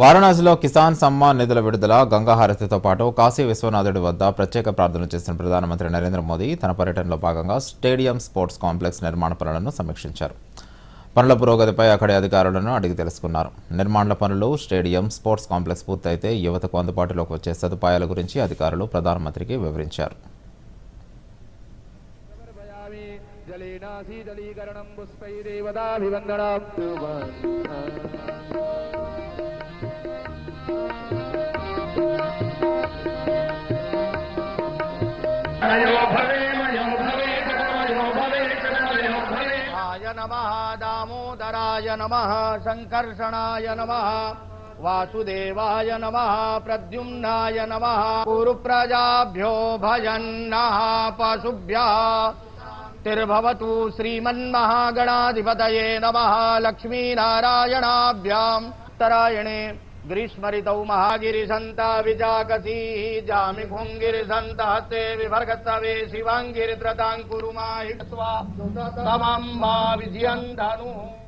వారణాసిలో కిసాన్ సమ్మాన్ నిధుల విడుదల గంగాహారతితో పాటు కాశీ విశ్వనాథుడి వద్ద ప్రత్యేక ప్రార్థనలు చేసిన ప్రధానమంత్రి నరేంద్ర మోదీ తన పర్యటనలో భాగంగా స్టేడియం స్పోర్ట్స్ కాంప్లెక్స్ నిర్మాణ పనులను సమీక్షించారు. పనుల పురోగతిపై అక్కడి అధికారులను అడిగి తెలుసుకున్నారు. నిర్మాణ పనులు స్టేడియం స్పోర్ట్స్ కాంప్లెక్స్ పూర్తయితే యువతకు అందుబాటులోకి వచ్చే సదుపాయాల గురించి అధికారులు ప్రధానమంత్రికి వివరించారు. य नमः दामोदराय नमः सङ्कर्षणाय नमः वासुदेवाय नमः प्रद्युम्नाय नमः गुरुप्रजाभ्यो भजन्नः पशुभ्यः। तिर्भवतु श्रीमन्महागणाधिपतये नमः लक्ष्मीनारायणाभ्याम् उत्तरायणे। ग्रीष्म ऋतौ महागिरिसन्ता जामी जामिघुङ्गिरिसन्तः ते विभर्गतवे शिवाङ्गिरिद्रताङ्कुरुमा हित्वा समम् वा विजयन् धनुः।